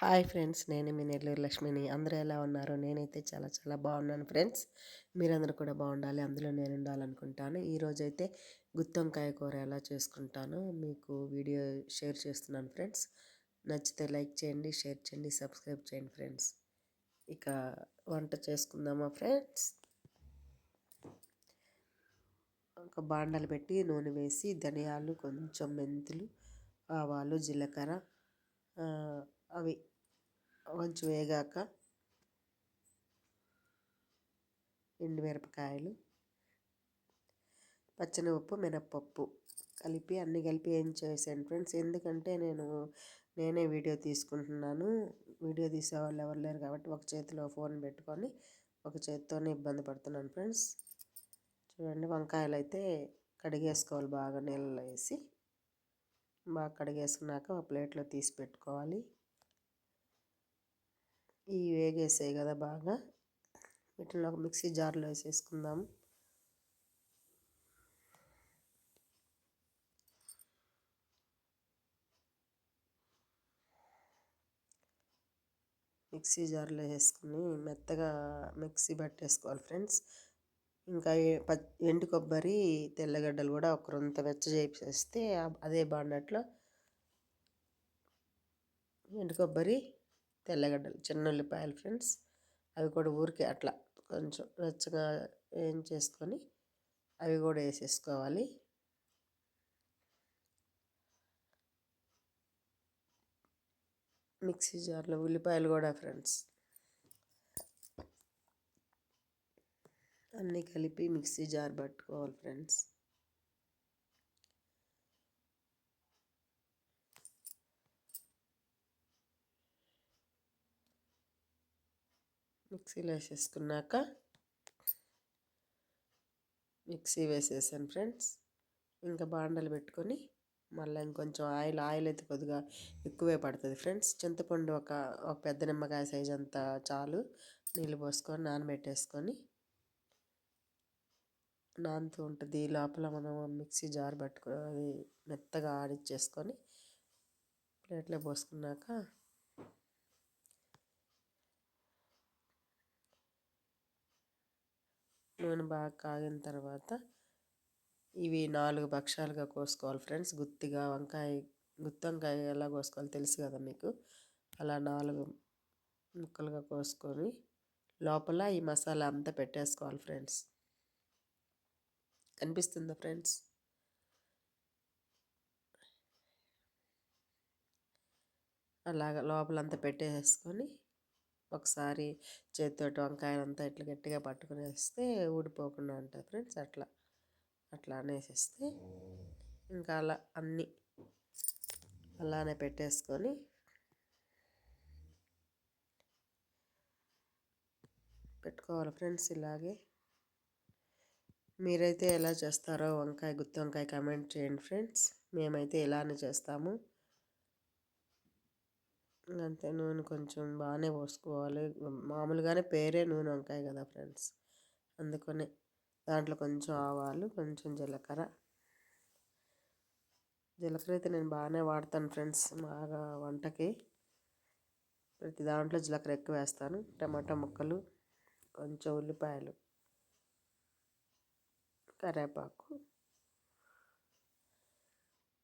Hi friends నేను మీ నెల్లూరు లక్ష్మిని. అందరూ ఎలా ఉన్నారు? నేనైతే చాలా చాలా బాగున్నాను ఫ్రెండ్స్. మీరందరూ కూడా బాగుండాలి అందులో నేను ఉండాలనుకుంటాను. ఈరోజైతే అయితే గుత్తొంకాయ కూర ఎలా చేసుకుంటాను మీకు వీడియో షేర్ చేస్తున్నాను ఫ్రెండ్స్. నచ్చితే లైక్ చేయండి షేర్ చేయండి సబ్స్క్రైబ్ చేయండి ఫ్రెండ్స్. ఇక వంట చేసుకుందామా ఫ్రెండ్స్? ఒక బాండలు పెట్టి నూనె వేసి ధనియాలు కొంచెం మెంతులు ఆవాలు జీలకర్ర అవి కొంచెం వేగాక ఎండుమిరపకాయలు పచ్చనిపప్పు మినప్పప్పు కలిపి అన్నీ కలిపి ఏం చేశాను ఫ్రెండ్స్? ఎందుకంటే నేను నేనే వీడియో తీసుకుంటున్నాను. వీడియో తీసేవాళ్ళు ఎవరు లేరు కాబట్టి ఒక చేతిలో ఫోన్ పెట్టుకొని ఒక చేతితోనే ఇబ్బంది పడుతున్నాను ఫ్రెండ్స్. చూడండి వంకాయలు అయితే కడిగేసుకోవాలి బాగా నీళ్ళలో వేసి. బాగా కడిగేసుకున్నాక ఒక ప్లేట్లో తీసి పెట్టుకోవాలి. ఇవి వేగేసాయి కదా బాగా. వీటిని ఒక మిక్సీ జార్లో వేసేసుకుందాం. మిక్సీ జార్లో వేసుకుని మెత్తగా మిక్సీ పట్టేసుకోవాలి ఫ్రెండ్స్. ఇంకా ఎండు కొబ్బరి తెల్లగడ్డలు కూడా ఒక రొంత వెచ్చ చేసేస్తే అదే బాండట్లో ఎండు కొబ్బరి తెల్లగడ్డలు చిన్న ఉల్లిపాయలు ఫ్రెండ్స్. అవి కూడా ఊరికే అట్లా కొంచెం రచ్చగా ఏం చేసుకొని అవి కూడా వేసేసుకోవాలి. మిక్సీ జార్లో ఉల్లిపాయలు కూడా ఫ్రెండ్స్. అన్నీ కలిపి మిక్సీ జార్ పట్టుకోవాలి ఫ్రెండ్స్. మిక్సీలో వేసేసుకున్నాక మిక్సీ వేసేసాను ఫ్రెండ్స్. ఇంకా బాండలు పెట్టుకొని మళ్ళీ ఇంకొంచెం ఆయిల్ ఆయిల్ అయితే కొద్దిగా ఎక్కువే పడుతుంది ఫ్రెండ్స్. చింతపండు ఒక ఒక పెద్ద నిమ్మకాయ సైజ్ అంతా చాలు. నీళ్ళు పోసుకొని నానబెట్టేసుకొని నానుతూ ఉంటుంది. లోపల మనం మిక్సీ జార్ పట్టుకొని అది మెత్తగా ఆడిచ్చేసుకొని ప్లేట్లో పోసుకున్నాక నూనె బాగా కాగిన తర్వాత ఇవి నాలుగు పక్షాలుగా కోసుకోవాలి ఫ్రెండ్స్. గుత్తిగా వంకాయ గుత్తి వంకాయ ఎలా కోసుకోవాలి తెలుసు కదా మీకు. అలా నాలుగు ముక్కలుగా కోసుకొని లోపల ఈ మసాలా అంతా పెట్టేసుకోవాలి ఫ్రెండ్స్. కనిపిస్తుందా ఫ్రెండ్స్? అలాగ లోపలంతా పెట్టేసుకొని ఒకసారి చేతితోటి వంకాయలంతా ఇట్లా గట్టిగా పట్టుకుని వేస్తే ఊడిపోకుండా ఉంటుంది ఫ్రెండ్స్ అట్లా అట్లా అనేసేస్తే ఇంకా అలా అన్నీ అలానే పెట్టేసుకొని పెట్టుకోవాలి ఫ్రెండ్స్ ఇలాగే. మీరైతే ఎలా చేస్తారో వంకాయ గుత్తి వంకాయ కమెంట్ చేయండి ఫ్రెండ్స్. మేమైతే ఇలానే చేస్తాము. అంతే నూనె కొంచెం బాగానే పోసుకోవాలి. మామూలుగానే పేరే నూనె వంకాయ కదా ఫ్రెండ్స్. అందుకనే దాంట్లో కొంచెం ఆవాలు కొంచెం జీలకర్ర. జీలకర్ర అయితే నేను బాగానే వాడతాను ఫ్రెండ్స్ బాగా వంటకి. ప్రతి దాంట్లో జీలకర్ర ఎక్కువ వేస్తాను. టమాటా ముక్కలు కొంచెం ఉల్లిపాయలు కరివేపాకు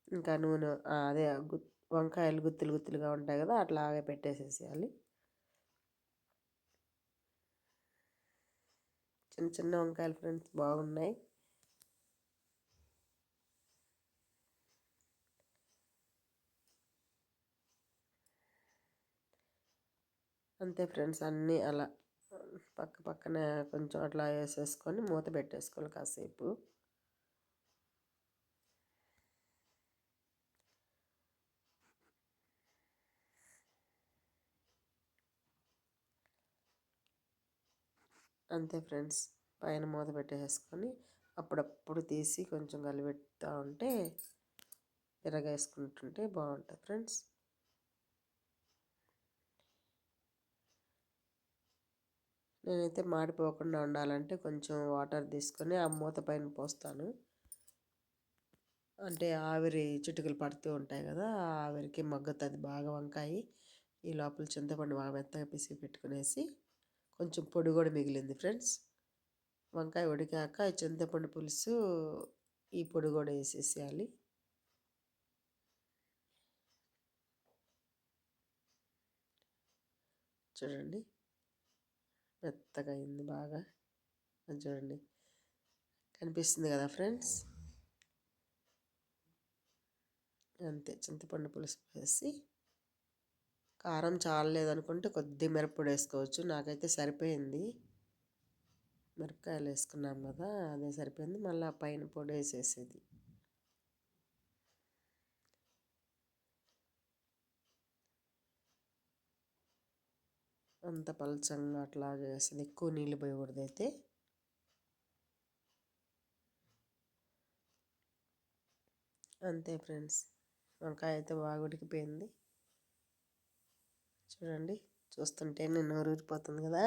ఇంకా నూనె అదే వంకాయలు గుత్తులు గుత్తులుగా ఉంటాయి కదా అట్లాగే పెట్టేసేసేయాలి. చిన్న చిన్న వంకాయలు ఫ్రెండ్స్ బాగున్నాయి. అంతే ఫ్రెండ్స్ అన్నీ అలా పక్క పక్కన కొంచెం అట్లా వేసేసుకొని మూత పెట్టేసుకోవాలి కాసేపు. అంతే ఫ్రెండ్స్. పైన మూత పెట్టేసుకొని అప్పుడప్పుడు తీసి కొంచెం కలిపెడతా ఉంటే ఎరగేసుకుంటుంటే బాగుంటుంది ఫ్రెండ్స్. నేనైతే మాడిపోకుండా ఉండాలంటే కొంచెం వాటర్ తీసుకొని ఆ మూత పైన పోస్తాను. అంటే ఆవిరి చిటుకులు పడుతూ ఉంటాయి కదా ఆవిరికి మగ్గుతుంది బాగా వంకాయి. ఈ లోపల చింతపండు బాగా మెత్తగా పిసికి పెట్టుకునేసి కొంచెం పొడి కూడా మిగిలింది ఫ్రెండ్స్. వంకాయ ఉడికాక చింతపండు పులుసు ఈ పొడి కూడా వేసేసేయాలి. చూడండి. మెత్తగా అయింది బాగా. చూడండి. కనిపిస్తుంది కదా ఫ్రెండ్స్. అంతే చింతపండు పులుసు వేసి కారం చాలలేదనుకుంటే కొద్ది మిరప్పొడి వేసుకోవచ్చు. నాకైతే సరిపోయింది. మిరపకాయలు వేసుకున్నాం కదా అదే సరిపోయింది. మళ్ళీ పైన పొడి వేసేసేది. అంత పలచంగా అట్లా చేస్తుంది ఎక్కువ నీళ్ళు పోయకూడదు అయితే అంతే ఫ్రెండ్స్. వంకాయ అయితే బాగా ఉడికిపోయింది. చూడండి. చూస్తుంటే నేను నోరు ఊరిపోతుంది కదా.